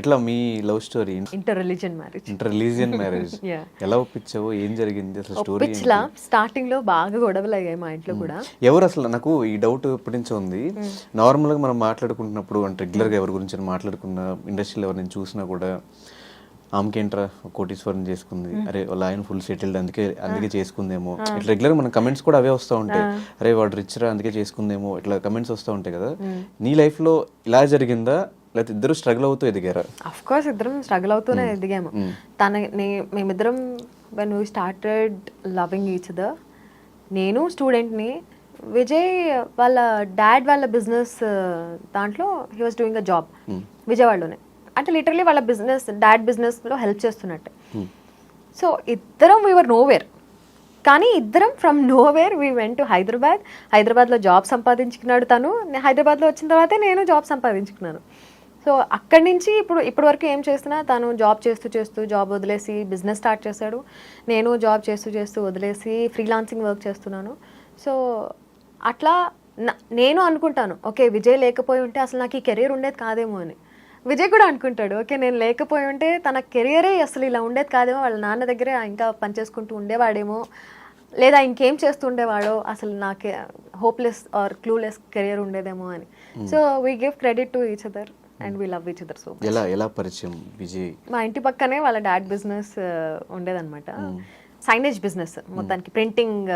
ఎట్లా మీ love story? Inter religion marriage inter religion marriage. ఎలా ఒప్పించావో? ఏం జరిగింది? అసలు స్టోరీ స్టార్టింగ్లో బాగా గొడవలు అయ్యాయి మా ఇంట్లో కూడా. ఎవరు అసలు? నాకు ఈ డౌట్ ఎప్పటి నుంచో ఉంది. నార్మల్గా మనం మాట్లాడుకుంటున్నప్పుడు అంటే రెగ్యులర్గా ఎవరి గురించి మాట్లాడుకున్న ఇండస్ట్రీలో ఎవరిని చూసినా కూడా ఆమెకేంట్రా కోటీశ్వరం చేసుకుంది? అరే వాళ్ళ ఆయన ఫుల్ సెటిల్డ్ అందుకే అందుకే చేసుకుందేమో. ఇట్లా రెగ్యులర్ మన కమెంట్స్ కూడా అవే వస్తూ ఉంటాయి. అరే వాడు రిచ్ రా అందుకే చేసుకుందేమో. ఇట్లా కమెంట్స్ వస్తూ ఉంటాయి కదా. నీ లైఫ్లో ఇలా జరిగిందా? లేకపోతే ఇద్దరు స్ట్రగుల్ అవుతూ ఎదిగారా? అఫ్ కోర్స్ ఇద్దరం స్ట్రగుల్ అవుతూనే ఎదిగాము. తన నే- మేమిద్దరం when we started loving each the నేను స్టూడెంట్ని విజయ్ వాళ్ళ డాడ్ వాళ్ళ బిజినెస్ దాంట్లో he was doing a job విజయవాడలోనే. అంటే లిటరలీ వాళ్ళ బిజినెస్ డాడ్ బిజినెస్లో హెల్ప్ చేస్తున్నట్టే. సో ఇద్దరం వీఆర్ నోవేర్ కానీ ఇద్దరం from nowhere we went to Hyderabad హైదరాబాద్లో జాబ్ సంపాదించుకున్నాడు తను. హైదరాబాద్లో వచ్చిన తర్వాత నేను జాబ్ సంపాదించుకున్నాను. సో అక్కడి నుంచి ఇప్పుడు ఇప్పటి వరకు ఏం చేస్తున్నా తను జాబ్ చేస్తూ చేస్తూ జాబ్ వదిలేసి బిజినెస్ స్టార్ట్ చేశాడు. నేను జాబ్ చేస్తూ చేస్తూ వదిలేసి ఫ్రీలాన్సింగ్ వర్క్ చేస్తున్నాను. సో అట్లా నేను అనుకుంటాను ఓకే విజయ్ లేకపోయి ఉంటే అసలు నాకు ఈ కెరీర్ ఉండేది కాదేమో అని. విజయ్ కూడా అనుకుంటాడు ఓకే నేను లేకపోయి ఉంటే తన కెరియరే అసలు ఇలా ఉండేది కాదేమో వాళ్ళ నాన్న దగ్గరే ఇంకా పనిచేసుకుంటూ ఉండేవాడేమో లేదా ఇంకేం చేస్తూ ఉండేవాడో అసలు నాకే హోప్లెస్ ఆర్ క్లూలెస్ కెరియర్ ఉండేదేమో అని. So we give credit to each other and we love each other so ఎలా ఎలా పరిచయం విజయ్? మా ఇంటి పక్కనే వాళ్ళ డాడ్ బిజినెస్ ఉండేదన్నమాట. సైనేజ్ బిజినెస్ మొత్తానికి ప్రింటింగ్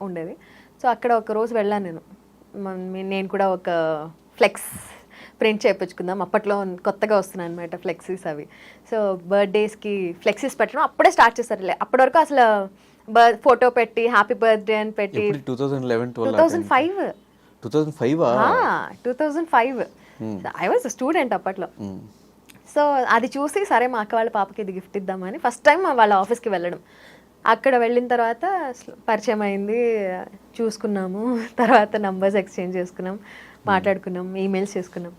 ఉండేది. సో అక్కడ ఒక రోజు వెళ్ళాను నేను. నేను కూడా ఒక ఫ్లెక్స్ ప్రింట్ చేయించుకుందాం. అప్పట్లో కొత్తగా వస్తున్నాయి అనమాట ఫ్లెక్సీస్ అవి సో బర్త్డేస్కి ఫ్లెక్సీస్ పెట్టడం అప్పుడే స్టార్ట్ చేస్తారు అప్పటి వరకు అసలు బర్త్ ఫోటో పెట్టి హ్యాపీ బర్త్డే అని పెట్టి two thousand five two thousand five two thousand five I was student అప్పట్లో. సో అది చూసి సరే మా అక్క వాళ్ళ పాపకి ఇది గిఫ్ట్ ఇద్దామని ఫస్ట్ టైం వాళ్ళ ఆఫీస్కి వెళ్ళడం. అక్కడ వెళ్ళిన తర్వాత పరిచయం అయింది చూసుకున్నాము. తర్వాత నంబర్స్ ఎక్స్చేంజ్ చేసుకున్నాం మాట్లాడుకున్నాం ఈమెయిల్స్ చేసుకున్నాం.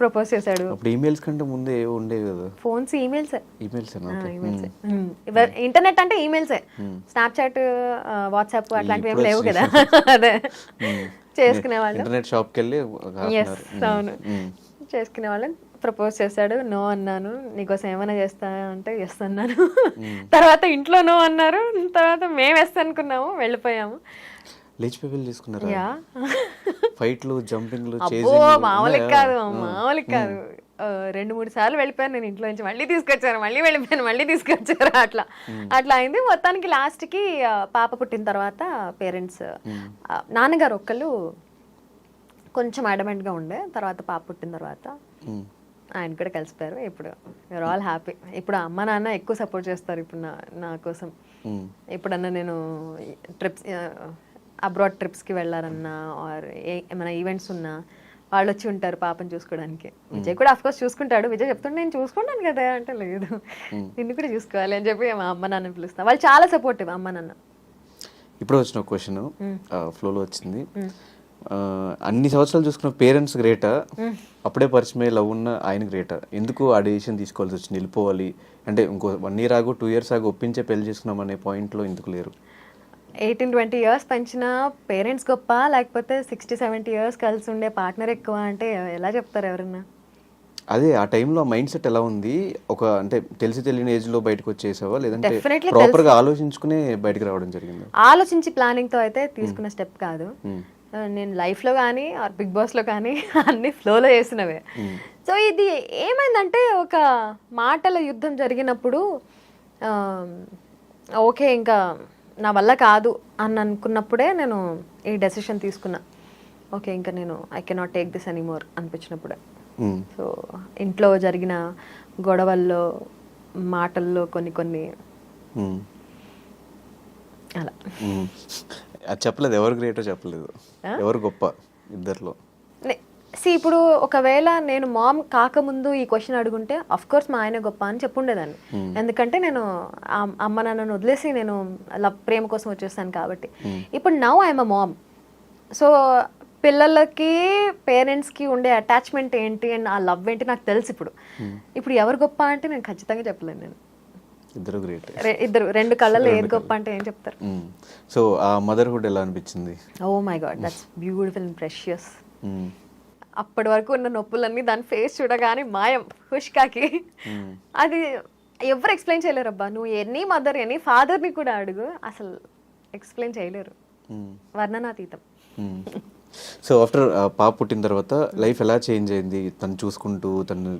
ప్రపోజ్ చేశాడు. అప్పుడు ఈమెయిల్స్ కంటే ముందే ఉండేవి కదా? Phones emails emails emails internet అంటే ఈమెయిల్సే స్నాప్చాట్ వాట్సాప్ అట్లాంటివి ఏం లేవు కదా. అదే. చేసుకునేవాళ్ళు ఇంటర్నెట్ షాప్కి వెళ్ళి. అవును. చేసుకునే వాళ్ళని ప్రపోజ్ చేశాడు నో అన్నాను. నీకోసం ఏమైనా చేస్తా అంటే ఎస్ అన్నాను. తర్వాత ఇంట్లో నో అన్నారు. తర్వాత మేము ఎస్ అనుకున్నాము వెళ్ళిపోయాము. లేచిపోయి పెళ్ళి తీసుకున్నారా? యా. ఫైట్లు జంపింగ్లు మామూలుగా కాదు మామూలుగా కాదు. రెండు మూడు సార్లు వెళ్ళిపోయాను నేను ఇంట్లో నుంచి మళ్ళీ తీసుకొచ్చారు మళ్ళీ వెళ్ళిపోయాను మళ్ళీ తీసుకొచ్చారు అట్లా. అట్లా అయింది. మొత్తానికి లాస్ట్కి పాప పుట్టిన తర్వాత పేరెంట్స్ నాన్నగారు ఒక్కళ్ళు కొంచెం అడమెంట్గా ఉండే. తర్వాత పాప పుట్టిన తర్వాత ఆయన కూడా కలిసిపోయారు. ఇప్పుడు యూఆర్ ఆల్ హ్యాపీ ఇప్పుడు అమ్మ నాన్న ఎక్కువ సపోర్ట్ చేస్తారు ఇప్పుడు నా నా కోసం. ఎప్పుడన్నా నేను ట్రిప్స్ అబ్రాడ్ ట్రిప్స్కి వెళ్ళారన్నా ఆర్ ఏమైనా ఈవెంట్స్ ఉన్నా వాళ్ళు వచ్చి ఉంటారు పాపని చూసుకోవడానికి విజయ్ కూడా అఫ్ కోర్స్ చూసుకుంటాడు. విజయ్ చెప్తుంటే నేను చూసుకుంటాను కదా అంటే లేదు. నిన్ను కూడా చూసుకోవాలి అని చెప్పి మా అమ్మ నాన్న పిలుస్తాను వాళ్ళు చాలా సపోర్టివ్ అమ్మ నాన్న. ఇప్పుడు వచ్చిన క్వశ్చన్ ఫ్లోలో వచ్చింది. అన్ని సంవత్సరాలు చూసుకున్న పేరెంట్స్ గ్రేటా అప్పుడే పరిచయమే లవ్ ఉన్న ఆయన గ్రేటా ఎందుకు ఆ డెసిషన్ తీసుకోవాల్సి వచ్చింది? వెళ్ళిపోవాలి. అంటే ఇంకో వన్ ఇయర్ ఆగు టూ ఇయర్స్ ఆగు ఒప్పించే పెళ్ళి చేసుకున్నాం అనే పాయింట్లో ఎందుకు లేరు? ఎయిటీన్ ట్వంటీ ఇయర్స్ పెంచిన పేరెంట్స్ గొప్ప? లేకపోతే సిక్స్టీ సెవెంటీ ఇయర్స్ కలిసి ఉండే పార్ట్నర్ ఎక్కువ అంటే ఎలా చెప్తారు ఎవరన్నా? అదే ఆ టైంలో మైండ్ సెట్ ఎలా ఉంది? ఒక అంటే తెలిసి తెలియని ఏజ్లో బయటకు వచ్చేసావా? లేదంటే ప్రాపర్గా ఆలోచించుకునే బయటకు రావడం జరిగింది? ఆలోచించి ప్లానింగ్తో అయితే తీసుకున్న స్టెప్ కాదు. ఆ, నేను లైఫ్లో కానీ ఆర్ బిగ్ బాస్లో కానీ అన్ని ఫ్లోలో చేసినవే. సో ఇది ఏమైందంటే ఒక మాటల యుద్ధం జరిగినప్పుడు ఓకే ఇంకా నా వల్ల కాదు అని అనుకున్నప్పుడే నేను ఈ డెసిషన్ తీసుకున్నా ఓకే ఇంకా నేను I cannot take this anymore అనిపించినప్పుడే. So ఇంట్లో జరిగిన గొడవల్లో మాటల్లో కొన్ని కొన్ని ఉమ్. అలా ఉమ్. అది చెప్పలేదు ఎవరు గ్రేటో చెప్పలేదు ఎవరు గొప్ప ఇద్దర్లో సి ఇప్పుడు ఒకవేళ నేను మామ్ కాకముందు ఈ క్వశ్చన్ అడుగుంటే అఫ్ కోర్స్ మా ఆయన గొప్ప అని చెప్పుండేదాన్ని. ఎందుకంటే నేను అమ్మ నాన్నను వదిలేసి నేను లవ్ ప్రేమ కోసం వచ్చేసాను కాబట్టి. ఇప్పుడు now I'm a mom so పిల్లలకి పేరెంట్స్కి ఉండే అటాచ్మెంట్ ఏంటి అండ్ ఆ లవ్ ఏంటి నాకు తెలుసు ఇప్పుడు. ఇప్పుడు ఎవరు గొప్ప అంటే నేను ఖచ్చితంగా చెప్పలేను నేను. ఇద్దరు గ్రేట్ ఇద్దరు రెండు కళ్ళల్లో ఏది గొప్ప అంటే ఏం చెప్తారు? సో ఆ మదర్హుడ్ ఎలా అనిపించింది? ఓ my god that's beautiful and precious. అప్పటి వరకు ఉన్న నొప్పులన్నీ దాని ఫేస్ చూడగానే మాయం హుష్కాకి. అది ఎవరు ఎక్స్ప్లెయిన్ చేయలేరు అబ్బా నువ్వు ఎనీ మదర్ ఎనీ ఫాదర్ని కూడా అడుగు. అసలు ఎక్స్ప్లెయిన్ చేయలేరు. వర్ణనాతీతం. సో ఆఫ్టర్ పాప పుట్టిన తర్వాత లైఫ్ ఎలా చేంజ్ అయింది? తను చూసుకుంటూ తను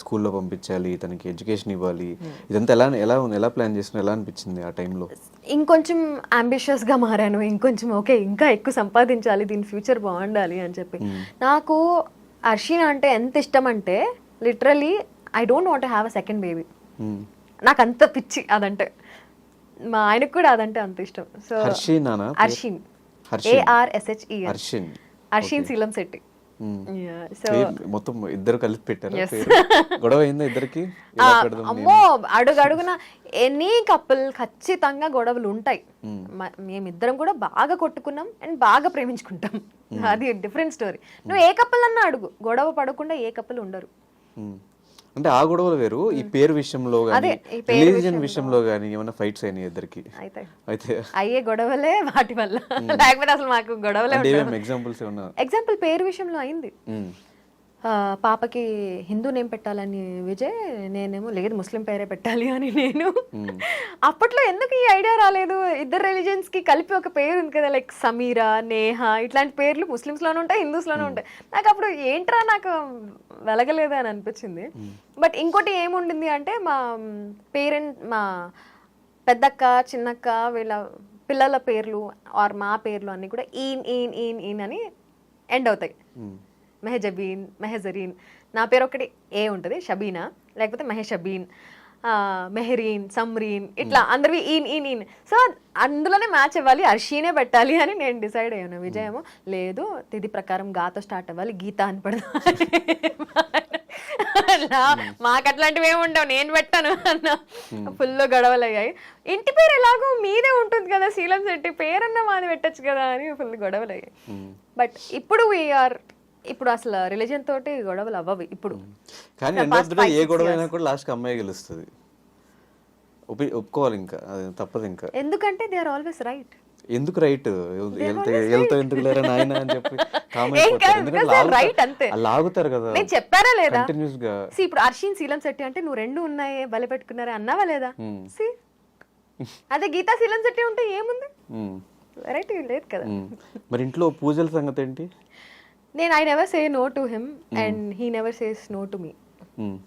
స్కూల్లో పంపించాలి తనకి ఎడ్యుకేషన్ ఇవ్వాలి. ఇదంతా ఎలా ఎలా ఉంది ఎలా ప్లాన్ చేసిన ఎలా అనిపించింది ఆ టైంలో ఇంకొంచెం అంబిషియస్గా మారాను. ఇంకొంచెం ఓకే ఇంకా ఎక్కువ సంపాదించాలి దీని ఫ్యూచర్ బాగుండాలి అని చెప్పి. నాకు అర్షిన అంటే ఎంత ఇష్టం అంటే literally I don't want have a second baby నాకు అంత పిచ్చి అదంటే. మా ఆయనకు కూడా అదంటే అంత ఇష్టం. So? Arshin. Harshin. A R S H E Harshin. Arshin Seelam Shetty. మొత్తం ఇద్దరు కలిపి పెట్టారు. గొడవ అయిందా ఇద్దరికి? అమ్మో అడుగు అడుగున ఎనీ కపుల్ ఖచ్చితంగా గొడవలు ఉంటాయి. మేమిద్దరం కూడా బాగా కొట్టుకున్నాం అండ్ బాగా ప్రేమించుకుంటాం. అది డిఫరెంట్ స్టోరీ. నువ్వు ఏ కప్పుల్ అన్నా అడుగు. గొడవ పడకుండా ఏ కప్పుల్ ఉండరు. అంటే ఆ గొడవలు వేరు. ఈ పేరు విషయంలో కానీ రిలీజియన్ విషయంలో. కానీ ఏమైనా ఫైట్స్ అయినాయి ఇద్దరికి? అయితే అయ్యే గొడవలే వాటి వల్ల. లేకపోతే అసలు మాకు గొడవలే ఎగ్జాంపుల్స్ ఏమన్నా? ఎగ్జాంపుల్ పేరు విషయంలో అయింది. పాపకి హిందూ నేమ్ పెట్టాలని విజయ్ నేనేమో లేదు ముస్లిం పేరే పెట్టాలి అని నేను. అప్పట్లో ఎందుకు ఈ ఐడియా రాలేదు? ఇద్దరు రిలీజియన్స్కి కలిపి ఒక పేరు ఉంది కదా లైక్ సమీరా నేహ ఇట్లాంటి పేర్లు ముస్లిమ్స్లోనే ఉంటాయి హిందూస్లోనే ఉంటాయి. నాకు అప్పుడు ఏంట్రా నాకు వెలగలేదు అని అనిపించింది. బట్ ఇంకోటి ఏముండింది అంటే మా పేరెంట్ మా పెద్దక్క చిన్నక్క వీళ్ళ పిల్లల పేర్లు ఆర్ మా పేర్లు అన్నీ కూడా ఈన్ ఈన్ ఈన్ ఈన్ అని ఎండ్ అవుతాయి. మెహజబీన్ మెహజరీన్. నా పేరు ఒకటి ఏ ఉంటుంది? షబీనా? లేకపోతే మెహషబీన్ మెహరీన్ సమ్రీన్ ఇట్లా అందరివి ఈన్ ఈన్ ఈన్. సో అందులోనే మ్యాచ్ అవ్వాలి అర్షీనే పెట్టాలి అని నేను డిసైడ్ అయ్యాను. విజయము లేదు తిథి ప్రకారం గాతో స్టార్ట్ అవ్వాలి గీత అని పెడదాం. మాకు అట్లాంటివి ఏమి ఉండవు నేను పెట్టాను అన్న. ఫుల్ గొడవలు అయ్యాయి ఇంటి పేరు ఎలాగో మీదే ఉంటుంది కదా శీలం శెట్టి. పేరన్నా మాది పెట్టచ్చు కదా అని ఫుల్ గొడవలు అయ్యాయి. బట్ ఇప్పుడు వీఆర్ ఇప్పుడు అసలు రిలీజన్ తోటి గొడవలు అవ్వవు ఇప్పుడు. కానీ ఎండ్ ఆఫ్ ద డే ఏ గొడవ అయినా కూడా లాస్ట్కి అమ్మాయి గెలుస్తుంది. ఒప్పి ఒప్పుకోవాలి ఇంకా అది తప్పదు ఇంకా. ఎందుకంటే దే ఆర్ ఆల్వేస్ రైట్ ఎందుకు రైట్ వెళ్తా ఎందుకు లేరా నాయన అని చెప్పి కామ్ ఏం అయిపోతారు. కాదు, ఎందుకంటే because they are లాగుతారు. కదా. నేను చెప్పారా లేదా? కంటిన్యూస్గా. See, ఇప్పుడు అర్షిన్ శీలం శెట్టి అంటే నువ్వు రెండు ఉన్నాయి బలి పెట్టుకున్నారా అన్నావా లేదా? See? అదే గీతా శీలం శెట్టి ఉంటే ఏముంది. వెరైటీ లేదు కదా. మరి ఇంట్లో పూజల సంగతి ఏంటి? నేను I never say no to him and he never says no to me hmm.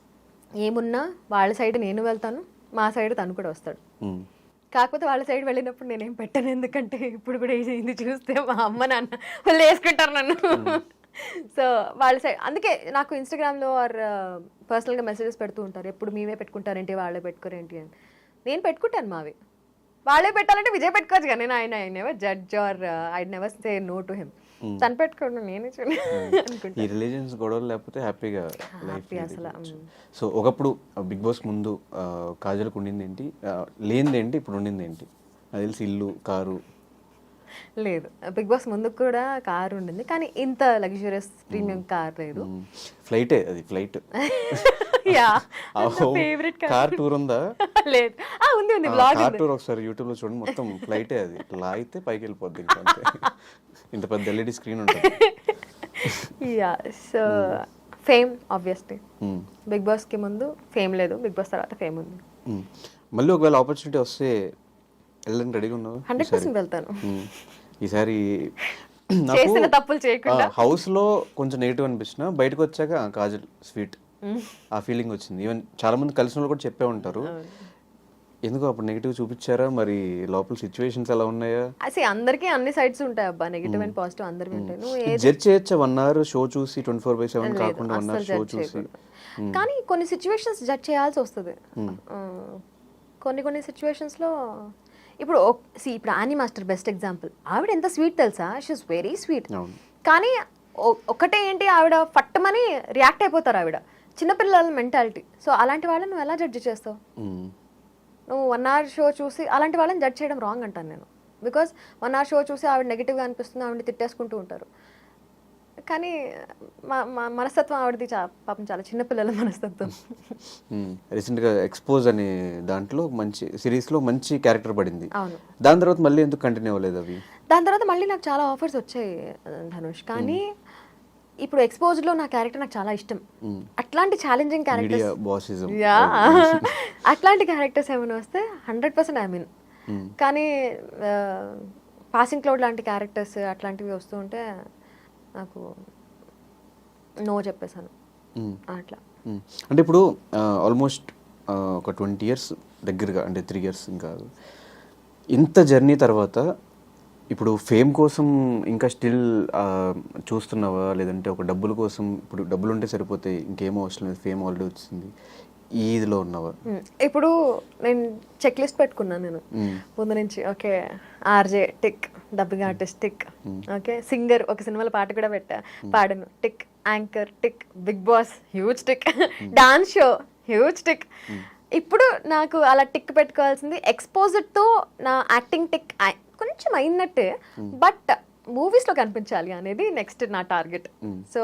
ఏమున్నా వాళ్ళ సైడ్ నేను వెళ్తాను మా సైడ్ తను కూడా వస్తాడు. మ్మ్. కాకపోతే వాళ్ళ సైడ్ వెళ్ళినప్పుడు నేనేం పెట్టను ఎందుకంటే ఇప్పుడు కూడా ఇది చూస్తే మా అమ్మ నాన్న వాళ్ళు వేసుకుంటారు నన్ను. సో వాళ్ళ సైడ్ అందుకే నాకు ఇన్స్టాగ్రామ్లో ఆర్ పర్సనల్గా మెసేజెస్ పెడుతూ ఉంటారు. ఎప్పుడు మీవే పెట్టుకుంటారేంటి వాళ్ళే పెట్టుకోరేంటి అని. నేను పెట్టుకుంటాను మావి. వాళ్ళే పెట్టాలంటే విజయ్ పెట్టుకోవచ్చు కానీ నేను ఆయన I never judge or I never say no to him తను పెట్టుకోండి నేనే చూడండి ఈ రిలీజియన్స్ గొడవలు లేకపోతే హ్యాపీగా లైఫ్ Happy అసలు, సో ఒకప్పుడు బిగ్ బాస్ ముందు కాజల్కి ఉండింది ఏంటి? లేనిది ఏంటి? ఇప్పుడు ఉండింది ఏంటి? నాకు తెలిసి ఇల్లు కారు. లేదు. బిగ్ బాస్ ముందు కూడా కార్ ఉండింది కానీ ఇంత లగ్జూరియస్ ప్రీమియం కార్ లేదు. ఫ్లైటే అది flight. Yeah favourite car. Tour ఉందా? లేదు. ఆ ఉంది ఉంది బ్లాగ్ కార్ టూర్ ఒకసారి యూట్యూబ్లో చూడండి మొత్తం ఫ్లైటే అది. లాగితే పైకి వెళ్ళిపోద్ది ఇంత పెద్ద ఎల్ఈడి స్క్రీన్ ఉంటుంది. Yeah so fame obviously. Bigg బాస్కి ముందు ఫేమ్ లేదు బిగ్ బాస్ తర్వాత ఫేమ్ ఉంది. మ్మ్. మళ్ళీ ఒకవేళ ఆపర్చునిటీ వస్తే వెళ్ళడానికి రెడీగా ఉన్నావు? హండ్రెడ్ పర్సెంట్ వెళ్తాను. మ్మ్. ఈసారి చేసిన తప్పులు చేయకుండా. హౌస్లో కొంచెం నెగిటివ్ అనిపించిన బయటకు వచ్చాక కాజల్ స్వీట్ ఆ ఫీలింగ్ వచ్చింది. ఈవెన్ చాలా మంది కలిసిన వాళ్ళు కూడా చెప్పే ఉంటారు. ఎందుకు అప్పుడు నెగిటివ్ చూపించారా? మరి లోపల సిచ్యువేషన్స్ ఎలా ఉన్నాయా? అసలు అందరికీ అన్ని సైడ్స్ ఉంటాయి అబ్బా. నెగిటివ్ అండ్ పాజిటివ్ అందరివి ఉంటాయి. నువ్వు జడ్జ్ చేయొచ్చా? వన్ అవర్ షో చూసి ట్వంటీ ఫోర్ బై సెవెన్ కాకుండా వన్ అవర్ షో చూసి. చేయకూడదు. కానీ కొన్ని సిచ్యువేషన్స్ జడ్జ్ చేయాల్సి వస్తుంది. ఆ, కొన్ని కొన్ని సిచ్యువేషన్స్లో ఇప్పుడు సి ఇప్పుడు ఆనీ మాస్టర్ బెస్ట్ ఎగ్జాంపుల్ ఆవిడ ఎంత స్వీట్ తెలుసా? షీస్ వెరీ స్వీట్ కానీ ఒకటే ఏంటి? ఆవిడ పట్టమని రియాక్ట్ అయిపోతారు ఆవిడ. చిన్నపిల్లల మెంటాలిటీ సో అలాంటి వాళ్ళని నువ్వు ఎలా జడ్జి చేస్తావు? మ్మ్. నువ్వు వన్ అవర్ షో చూసి అలాంటి వాళ్ళని జడ్జ్ చేయడం రాంగ్ అంటాను నేను. బికాస్ వన్ అవర్ షో చూసి ఆవిడ నెగిటివ్గా అనిపిస్తుంది ఆవిడని తిట్టేసుకుంటూ ఉంటారు. కానీ మా మా మనస్తత్వం ఆవిడది చా పాపం చాలా చిన్నపిల్లల మనస్తత్వం. మ్మ్. Recent గా ఎక్స్పోజ్ అనే దాంట్లో మంచి సిరీస్లో మంచి క్యారెక్టర్ పడింది. అవును. దాని తర్వాత మళ్ళీ ఎందుకు కంటిన్యూ అవ్వలేదు అవి? దాని తర్వాత మళ్ళీ నాకు చాలా ఆఫర్స్ వచ్చాయి ధనుష్. కానీ ఇప్పుడు ఎక్స్పోజ్డ్లో నా క్యారెక్టర్ నాకు చాలా ఇష్టం. అట్లాంటి ఛాలెంజింగ్ క్యారెక్టర్స్ యా అట్లాంటి క్యారెక్టర్స్ ఏమైనా వస్తే హండ్రెడ్ పర్సెంట్ ఐ మీన్ కానీ పాసింగ్ క్లౌడ్ లాంటి క్యారెక్టర్స్ అట్లాంటివి వస్తూ ఉంటే నాకు నో చెప్పేశాను. అట్లా. అంటే ఇప్పుడు ఆల్మోస్ట్ ఒక ట్వంటీ ఇయర్స్ దగ్గరగా అంటే త్రీ ఇయర్స్ ఇంకా. ఇంత జర్నీ తర్వాత ఇప్పుడు ఫేమ్ కోసం ఇంకా స్టిల్ చూస్తున్నావా? లేదంటే ఒక డబ్బుల కోసం ఇప్పుడు డబ్బులు ఉంటే సరిపోతాయి ఇంకేమో అవసరం లేదు ఫేమ్ ఆల్రెడీ వచ్చింది. ఈ ఇదిలో ఉన్నావా. ఇప్పుడు నేను చెక్ లిస్ట్ పెట్టుకున్నాను నేను. ముందు నుంచి okay RJ tick dubbing artist tick okay singer ఒక సినిమాలో పాట కూడా పెట్టా పాడను. Tick anchor tick Bigg Boss huge tick dance show huge tick. ఇప్పుడు నాకు అలా టిక్ పెట్టుకోవాల్సింది exposed తో నా యాక్టింగ్ టిక్ కొంచెం అయినట్టే బట్ మూవీస్లో కనిపించాలి అనేది నెక్స్ట్ నా టార్గెట్ సో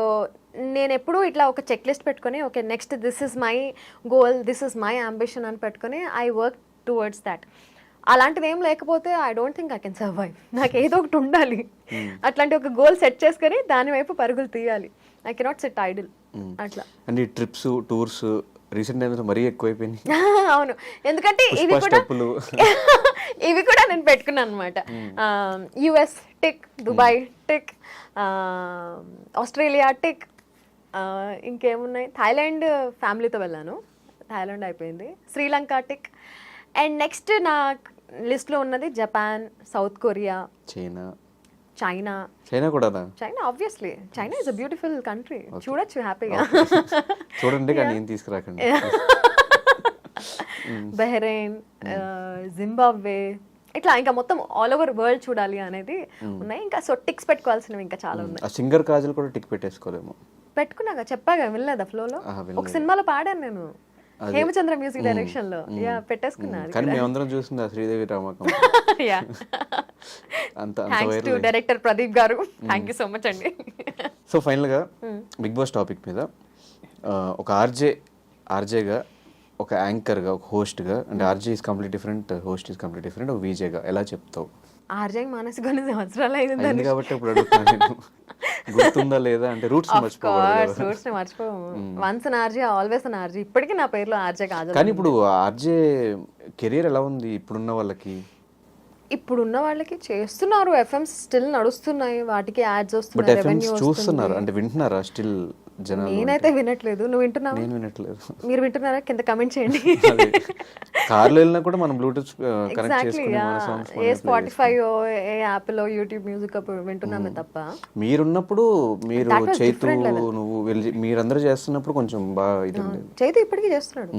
నేను ఎప్పుడూ ఇట్లా ఒక చెక్ లిస్ట్ పెట్టుకొని okay next this is my goal this is my ambition అని పెట్టుకొని ఐ వర్క్ టువర్డ్స్ దాట్ అలాంటిది ఏం లేకపోతే I don't think I can survive నాకు ఏదో ఒకటి ఉండాలి. అట్లాంటి ఒక గోల్ సెట్ చేసుకొని దాని వైపు పరుగులు తీయాలి. ఐ కెనాట్ సెట్ ఐడిల్ అట్లా. అంటే ఈ ట్రిప్స్ టూర్స్ రీసెంట్ టైమ్స్ మరీ ఎక్కువైపోయినాయి. అవును. ఎందుకంటే ఇవి కూడా. ఇవి కూడా నేను పెట్టుకున్నాను అనమాట US tick Dubai tick Australia tick ఇంకేమున్నాయి? థాయిలాండ్ ఫ్యామిలీతో వెళ్ళాను. థాయిలాండ్ అయిపోయింది. శ్రీలంక టిక్ అండ్ నెక్స్ట్ నా లిస్ట్లో ఉన్నది Japan South Korea China. China China కూడానా? China obviously China is a beautiful country చూడొచ్చు హ్యాపీగా. చూడండి కానీ ఏం తీసుకురాకండి. Bahrain Zimbabwe. ఇట్లా ఇంకా మొత్తం ఆల్ ఓవర్ వరల్డ్ చూడాలి అనేది ఉన్నాయి. ఇంకా సో టిక్స్ పెట్టుకోవాల్సినవి ఇంకా చాలా ఉన్నాయి. ఆ సింగర్ కాజల్ కూడా టిక్ పెట్టేసుకోలేము. పెట్టుకున్నాగా చెప్పాగా వినలేదా ఫ్లోలో ఒక. సినిమాలో పాడాను నేను. హేమచంద్ర మ్యూజిక్ డైరెక్షన్లో. యా పెట్టేసుకున్నా అది కానీ మేమందరం చూసింది శ్రీదేవి రామకం. యా. అంత thanks to director Pradeep garu. Thank you so much అండి. సో ఫైనల్గా బిగ్ బాస్ టాపిక్ మీద ఒక ఆర్జే ఆర్జేగా ఒక యాంకర్గా ఒక హోస్ట్గా అంటే RJ is complete different host is complete different ఒక వీజేగా ఎలా చెప్తావు? ఆర్జే మానసి కొన్ని సంవత్సరాలు అయింది కాబట్టి ఇప్పుడు అడుగుతున్నాను నేను. గుర్తుందా లేదా అంటే రూట్స్ మర్చిపోకూడదు roots మర్చిపోము. Once an RJ always an RJ ఇప్పటికీ నా పేరులో ఆర్జే కాదు కానీ ఇప్పుడు ఆర్జే కెరీర్ ఎలా ఉంది ఇప్పుడున్న వాళ్ళకి? ఇప్పుడున్న వాళ్ళకి చేస్తున్నారు ఎఫ్ఎంస్ స్టిల్ నడుస్తున్నాయి వాటికి యాడ్స్ వస్తున్నాయి చూస్తున్నారు అంటే వింటున్నారా? స్టిల్ జనాలు నేనైతే వినట్లేదు. నువ్వు వింటున్నావా? నేను వినట్లేదు. మీరు వింటున్నారా? కింద కమెంట్ చేయండి. కార్లో వెళ్ళినా కూడా మనం బ్లూటూత్ కనెక్ట్ చేసుకుని మన సాంగ్స్ ఏ స్పాటిఫై ఏ యాప్లో యూట్యూబ్ మ్యూజిక్ వింటున్నామే తప్ప. మీరున్నప్పుడు మీరు చైతు. నువ్వు వెళ్ళి మీరందరూ చేస్తున్నప్పుడు కొంచెం బాగా ఇది చైతు ఇప్పటికీ చేస్తున్నాడు.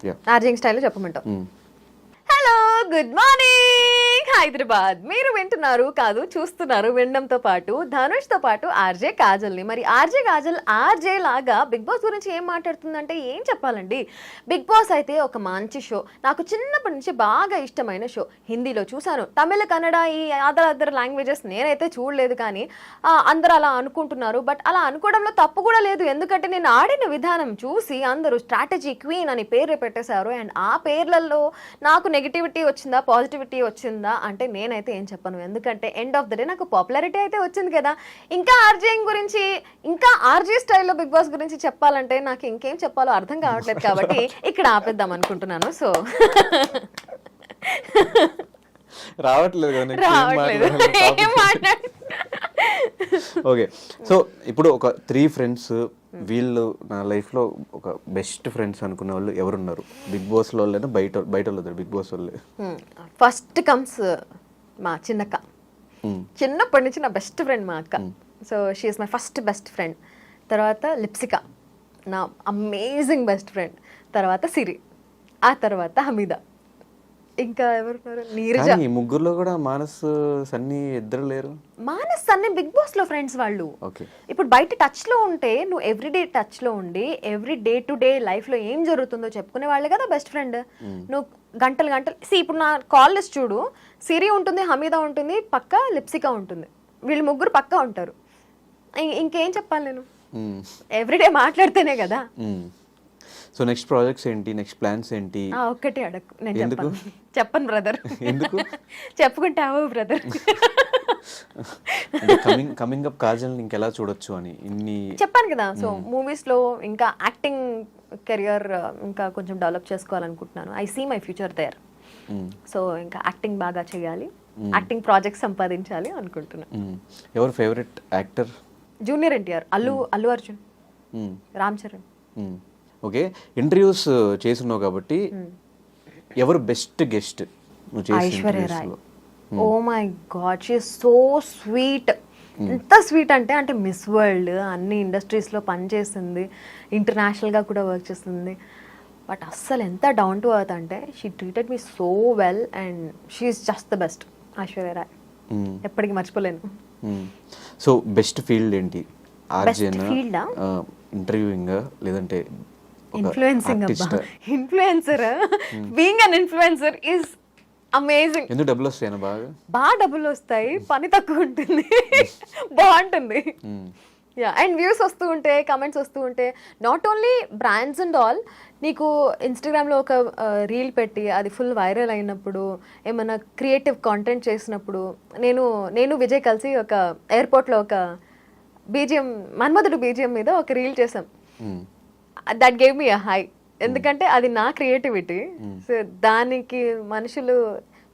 యా ఆర్జింగ్ స్టైల్లో చెప్పమంటావు హలో గుడ్ మార్నింగ్ హైదరాబాద్. మీరు వింటున్నారు కాదు చూస్తున్నారు వినడంతో పాటు ధనుష్తో పాటు ఆర్జే కాజల్ని. మరి ఆర్జే కాజల్ ఆర్జే లాగా బిగ్ బాస్ గురించి ఏం మాట్లాడుతుందంటే ఏం చెప్పాలండి? బిగ్ బాస్ అయితే ఒక మంచి షో. నాకు చిన్నప్పటి నుంచి బాగా ఇష్టమైన షో. హిందీలో చూశాను. తమిళ కన్నడ ఈ అదర్ అదర్ లాంగ్వేజెస్ నేనైతే చూడలేదు కానీ అందరూ అలా అనుకుంటున్నారు. బట్ అలా అనుకోవడంలో తప్పు కూడా లేదు. ఎందుకంటే నేను ఆడిన విధానం చూసి అందరూ స్ట్రాటజీ క్వీన్ అని పేరు పెట్టేశారు. అండ్ ఆ పేర్లలో నాకు నెగిటివిటీ వచ్చిందా పాజిటివిటీ వచ్చిందా అంటే నేనైతే ఏం చెప్పను. ఎందుకంటే ఎండ్ ఆఫ్ ద డే నాకు పాపులారిటీ అయితే వచ్చింది కదా. ఇంకా ఆర్జేయింగ్ గురించి ఇంకా ఆర్జే స్టైల్లో బిగ్ బాస్ గురించి చెప్పాలంటే నాకు ఇంకేం చెప్పాలో అర్థం కావట్లేదు కాబట్టి ఇక్కడ ఆపేద్దాం అనుకుంటున్నాను. సో రావట్లేదు ఓకే. సో ఇప్పుడు ఒక త్రీ ఫ్రెండ్స్ వీళ్ళు నా లైఫ్లో ఒక బెస్ట్ ఫ్రెండ్స్ అనుకునే వాళ్ళు ఎవరున్నారు? బిగ్ బాస్ వాళ్ళైనా బయట బయట వాళ్ళు బిగ్ బాస్ వాళ్ళే. ఫస్ట్ కమ్స్ మా చిన్నక్క. చిన్నప్పటి నుంచి నా బెస్ట్ ఫ్రెండ్ మా అక్క. So she's my first best friend తర్వాత లిప్సిక నా అమేజింగ్ బెస్ట్ ఫ్రెండ్ తర్వాత సిరి. ఆ తర్వాత హమీద. ఇంకా ఎవరున్నారు? నీరజ. కానీ ఈ ముగ్గురులో కూడా మానస్ సన్నీ ఇద్దరు లేరు. మానస్ అనే బిగ్ బాస్లో ఫ్రెండ్స్ వాళ్ళు. ఓకే. ఇప్పుడు బయట టచ్లో ఉంటే నువ్వు ఎవ్రీడే టచ్లో ఉండి ఎవ్రీ డే టు డే లైఫ్లో ఏం జరుగుతుందో చెప్పుకునే వాళ్ళే కదా బెస్ట్ ఫ్రెండ్. నువ్వు గంటలు గంటలు see ఇప్పుడు నా కాల్ లిస్ట్ చూడు. సిరి ఉంటుంది హమీద ఉంటుంది పక్క లిప్సిక ఉంటుంది. వీళ్ళు ముగ్గురు పక్క ఉంటారు. ఇం- ఇంకేం చెప్పాలి నేను? ఎవ్రీడే మాట్లాడితేనే కదా. సో నెక్స్ట్ ప్రాజెక్ట్స్ ఏంటి? నెక్స్ట్ ప్లాన్స్ ఏంటి? ఒక్కటే అడగ నేను ఎందుకు? చెప్పను బ్రదర్ ఎందుకు? చెప్పుకుంటావు brother coming coming up Kajal ఇంకెలా చూడొచ్చు అని? ఇన్ని చెప్పాను కదా. సో మూవీస్లో ఇంకా యాక్టింగ్ కెరియర్ ఇంకా కొంచెం డెవలప్ చేసుకోవాలనుకుంటున్నాను. I see my future there. So ఇంకా యాక్టింగ్ బాగా చేయాలి. యాక్టింగ్ ప్రాజెక్ట్ సంపాదించాలి అనుకుంటున్నాను మ్మ్. ఎవరు favourite actor junior NTR. Allu Allu Arjun. Ram Charan. Okay? Interviews చేస్తున్నావు కాబట్టి ఎవరు బెస్ట్ గెస్ట్ నువ్వు చేసిన? ఓ my god she so sweet ఎంత స్వీట్ అంటే అంటే మిస్ వరల్డ్ అన్ని ఇండస్ట్రీస్లో పనిచేసింది ఇంటర్నేషనల్గా కూడా వర్క్ చేస్తుంది. బట్ అస్సలు ఎంత డౌన్ టు అర్త్ అంటే she treated me so well and she's just the best Aishwarya Rai. ఎప్పటికీ మర్చిపోలేను. సో బెస్ట్ ఫీల్డ్ ఏంటి? ఇంటర్వ్యూయింగ్ లేదంటే ఇన్ఫ్లుయెన్సింగ్ అబ్బా influencer being an influencer is amazing ఎందుకు డబ్బులు వస్తాయన బాగా? బాగా డబ్బులు వస్తాయి. పని తక్కువ ఉంటుంది. బాగుంటుంది. యా అండ్ వ్యూస్ వస్తూ ఉంటే కమెంట్స్ వస్తూ ఉంటే not only brands and all నీకు ఇన్స్టాగ్రామ్లో ఒక రీల్ పెట్టి అది ఫుల్ వైరల్ అయినప్పుడు ఏమైనా క్రియేటివ్ కాంటెంట్ చేసినప్పుడు నేను నేను విజయ్ కలిసి ఒక ఎయిర్పోర్ట్లో ఒక బీజిఎం మన్మధుడు బీజిఎం మీద ఒక రీల్ చేసాం మ్మ్. That gave me a high ఎందుకంటే అది నా క్రియేటివిటీ సో దానికి మనుషులు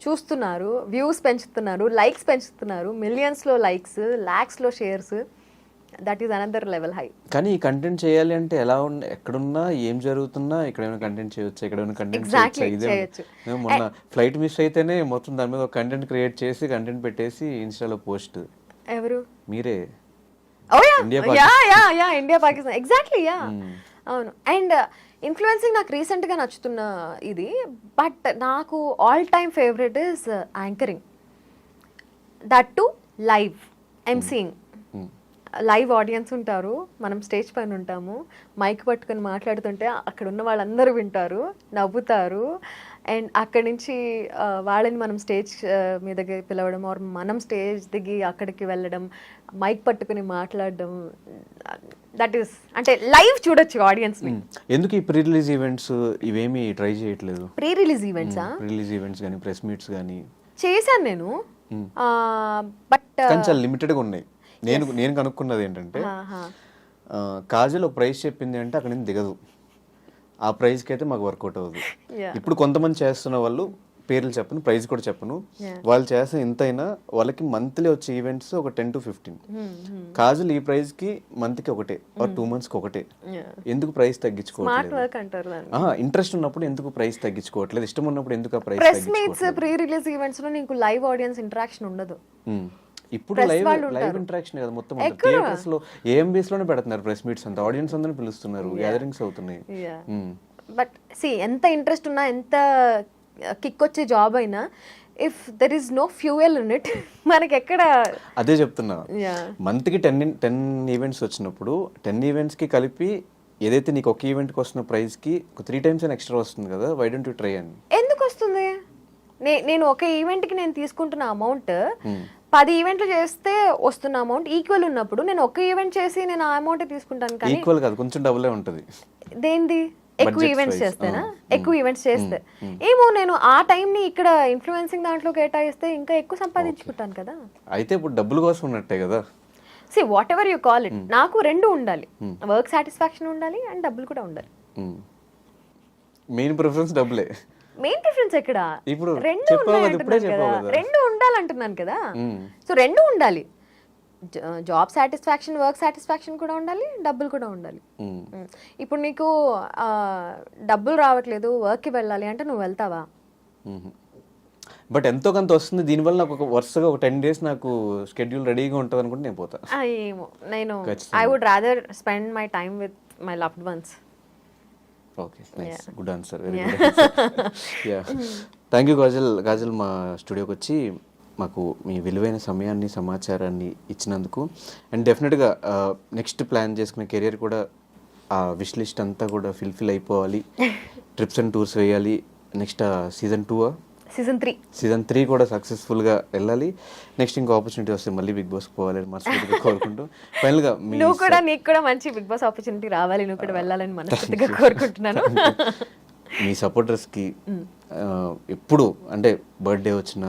చూస్తున్నారు వ్యూస్ పెంచుతున్నారు లైక్స్ పెంచుతున్నారు మిలియన్స్లో likes ల్యాక్స్లో shares that is another level high కానీ ఈ కంటెంట్ చేయాలి అంటే ఎలా ఉన్న ఎక్కడున్నా ఏం జరుగుతున్నా ఎక్కడైనా కంటెంట్ చేయొచ్చు ఎక్కడైనా కంటెంట్ Exactly, చేయొచ్చు. మొన్న ఫ్లైట్ మిస్ అయితేనే మొత్తం దాని మీద ఒక కంటెంట్ క్రియేట్ చేసి కంటెంట్ పెట్టేసి ఇన్స్టాలో పోస్ట్ ఎవరు? మీరే. Yeah yeah yeah India Pakistan exactly yeah అవును. అండ్ ఇన్ఫ్లుయెన్సింగ్ నాకు రీసెంట్గా నచ్చుతున్న ఇది బట్ నాకు all time favourite is anchoring that to live emceeing. Live audience ఉంటారు మనం స్టేజ్ పైన ఉంటాము మైక్ పట్టుకొని మాట్లాడుతుంటే అక్కడ ఉన్న వాళ్ళందరూ వింటారు నవ్వుతారు అండ్ అక్కడి నుంచి వాళ్ళని మనం స్టేజ్ మీదకి పిలవడం ఆర్ మనం స్టేజ్ దిగి అక్కడికి వెళ్ళడం మైక్ పట్టుకుని మాట్లాడడం దట్ ఈస్ అంటే లైవ్ చూడొచ్చు ఆడియన్స్ని మ్మ్. ఎందుకు ఈ ప్రీ రిలీజ్ ఈవెంట్స్ ఇవేమి ట్రై చేయట్లేదు? ప్రీ రిలీజ్ ఈవెంట్సా? రిలీజ్ ఈవెంట్స్ కానీ ప్రెస్ మీట్స్ కానీ చేశాను నేను. బట్ కానీ చాలా లిమిటెడ్గా ఉన్నాయి. నేను నేను కనుక్కున్నది ఏంటంటే కాజల్ ఒక ప్రైస్ చెప్పింది అంటే అక్కడ నుంచి దిగదు. ఆ ప్రైస్కి అయితే మాకు వర్కౌట్ అవ్వదు. Yeah. ఇప్పుడు కొంతమంది చేస్తున్న వాళ్ళు పేర్లు చెప్పను ప్రైస్ కూడా చెప్పను. వాళ్ళు చేసిన ఎంతైనా వాళ్ళకి మంత్లీ వచ్చే ఈవెంట్స్ ఒక ten to fifteen. Hmm, Kajal ఈ ప్రైస్కి మంత్కి ఒకటే ఆర్ టూ మంత్స్కి ఒకటే ఎందుకు ప్రైస్ తగ్గించుకోవట్లేదు? ఇంట్రెస్ట్ ఉన్నప్పుడు ఎందుకు ప్రైస్ తగ్గించుకోవట్లేదు? ఇష్టం ఉన్నప్పుడు ఎందుకు ఆ ప్రైస్ ప్రీ రిలీజ్ ఈవెంట్స్లో నీకు లైవ్ ఆడియన్స్ ఇంటరాక్షన్ ఉండదు. ఇప్పుడు లైవ్ లైవ్. ఇంటరాక్షన్ కదా మొత్తం థియేటర్స్లో ఏఎంబీస్లోనే పెడుతున్నారు ప్రెస్ మీట్స్ అంతా. ఆడియన్స్ అందరిని పిలుస్తున్నారు. గ్యాదరింగ్స్ అవుతున్నాయి. Hmm. బట్ సి ఎంత ఇంట్రెస్ట్ ఉన్నా ఎంత కిక్ వచ్చే జాబ్ అయినా if there is no fuel in it మనకి ఎక్కడ అదే చెప్తున్నా. మంత్కి టెన్ టెన్ ఈవెంట్స్ వచ్చినప్పుడు టెన్ ఈవెంట్స్కి కలిపి ఏదైతే నీకు ఒక ఈవెంట్కి వస్తున్న ప్రైస్కి ఒక త్రీ టైమ్స్ అయినా ఎక్స్ట్రా వస్తుంది కదా వై డోంట్ యూ ట్రై అని? ఎందుకు వస్తుంది? నేను ఒక ఈవెంట్కి నేను తీసుకుంటున్న అమౌంట్ పది ఈవెంట్లు చేస్తే వస్తున్న అమౌంట్ ఈక్వల్ ఉన్నప్పుడు నేను ఒక ఈవెంట్ చేసి నేను ఆ అమౌంట్ తీసుకుంటాను కానీ ఈక్వల్ కాదు కొంచెం డబులే ఉంటది. దేంది? ఎక్కువ ఈవెంట్స్ చేస్తేనా ఎక్కువ ఈవెంట్స్ చేస్తే. ఏమో నేను ఆ టైంని ఇక్కడ ఇన్ఫ్లుయెన్సింగ్ దాంట్లో కేటాయిస్తే ఇంకా ఎక్కువ సంపాదించుకుంటాను కదా. అయితే ఇప్పుడు డబ్బుల కోసం ఉన్నట్టే కదా. See whatever you call it నాకు రెండు ఉండాలి. వర్క్ సాటిస్ఫాక్షన్ ఉండాలి అండ్ డబ్బులు కూడా ఉండాలి. మెయిన్ ప్రిఫరెన్స్ డబ్బులే మెయిన్ డిఫరెన్స్ ఎక్కడ? ఇప్పుడు రెండు ఉన్నాయి కదా. రెండు ఉండాలంటున్నాను కదా. సో రెండు ఉండాలి. జాబ్ సాటిస్ఫాక్షన్ వర్క్ సాటిస్ఫాక్షన్ కూడా ఉండాలి డబ్బులు కూడా ఉండాలి. ఇప్పుడు నీకు డబ్బులు రావట్లేదు వర్క్కి వెళ్ళాలి అంటే నువ్వు వెళ్తావా? బట్ ఎంతో కొంత వస్తుంది. దీనివల్ల నాకు ఒక వరుసగా ఒక టెన్ డేస్ నాకు షెడ్యూల్ రెడీగా ఉంటుంది అనుకుంటే నేను పోతా. ఏమో. నేను. I would rather spend my time with my loved ones okay nice good answer very good yeah thank you Kajal Kajal మా స్టూడియోకి వచ్చి మాకు మీ విలువైన సమయాన్ని సమాచారాన్ని ఇచ్చినందుకు. అండ్ డెఫినెట్గా నెక్స్ట్ ప్లాన్ చేసుకునే కెరియర్ కూడా ఆ విష్ లిస్ట్ అంతా కూడా ఫిల్ఫిల్ అయిపోవాలి. ట్రిప్స్ అండ్ టూర్స్ వేయాలి. Next season two season three. Season three కూడా సక్సెస్ఫుల్గా వెళ్ళాలి. నెక్స్ట్ ఇంకో ఆపర్చునిటీ వస్తే మళ్ళీ బిగ్ బాస్ పోవాలని మనస్ఫూర్తిగా కోరుకుంటూ ఫైనల్గా నువ్వు కూడా నీకు కూడా మంచి బిగ్ బాస్ ఆపర్చునిటీ రావాలి. నువ్వు కూడా వెళ్ళాలని మనస్ఫూర్తిగా కోరుకుంటున్నాను. మీ సపోర్టర్స్కి ఆ, ఎప్పుడు అంటే బర్త్డే వచ్చిన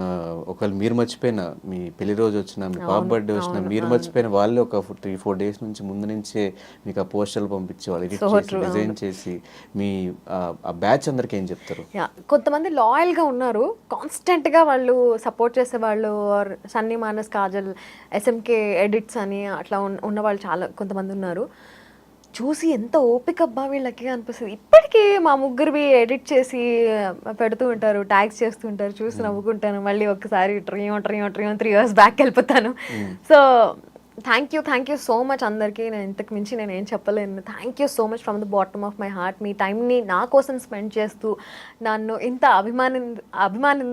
ఒకవేళ మీరు మర్చిపోయిన మీ పెళ్ళి రోజు వచ్చిన మీ పాప బర్త్డే వచ్చిన మీరు మర్చిపోయిన వాళ్ళే ఒక త్రీ ఫోర్ డేస్ నుంచి ముందు నుంచే మీకు ఆ పోస్టర్లు పంపించేవాళ్ళు ఎడిట్ చేసి డిజైన్ చేసి మీ ఆ- బ్యాచ్ అందరికి ఏం చెప్తారు? యా కొంతమంది లాయల్గా ఉన్నారు. కాన్స్టెంట్గా వాళ్ళు సపోర్ట్ చేసేవాళ్ళు or Sunny Manas Kajal SMK edits అని అట్లా ఉన్న ఉన్నవాళ్ళు చాలా కొంతమంది ఉన్నారు. చూసి ఎంత ఓపిక అబ్బా వీళ్ళకి అనిపిస్తుంది. ఇప్పటికీ మా ముగ్గురివి ఎడిట్ చేసి పెడుతూ ఉంటారు ట్యాగ్స్ చేస్తూ ఉంటారు. చూసి నవ్వుకుంటాను. మళ్ళీ ఒకసారి trio trio trio three years back వెళ్ళిపోతాను. So thank you thank you so much అందరికీ. నేను ఇంతకు మించి నేను ఏం చెప్పలేను. Thank you so much from the bottom of my heart మీ టైంని నా కోసం స్పెండ్ చేస్తూ నన్ను ఇంత అభిమాని అభిమాని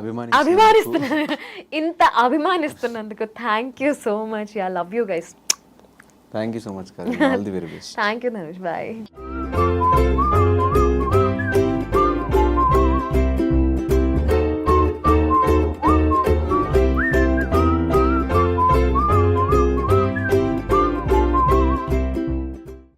అభిమాని అభిమానిస్తున్నాను ఇంత అభిమానిస్తున్నందుకు thank you so much I love you guys thank you so much కాదు all the very best thank you Naresh bye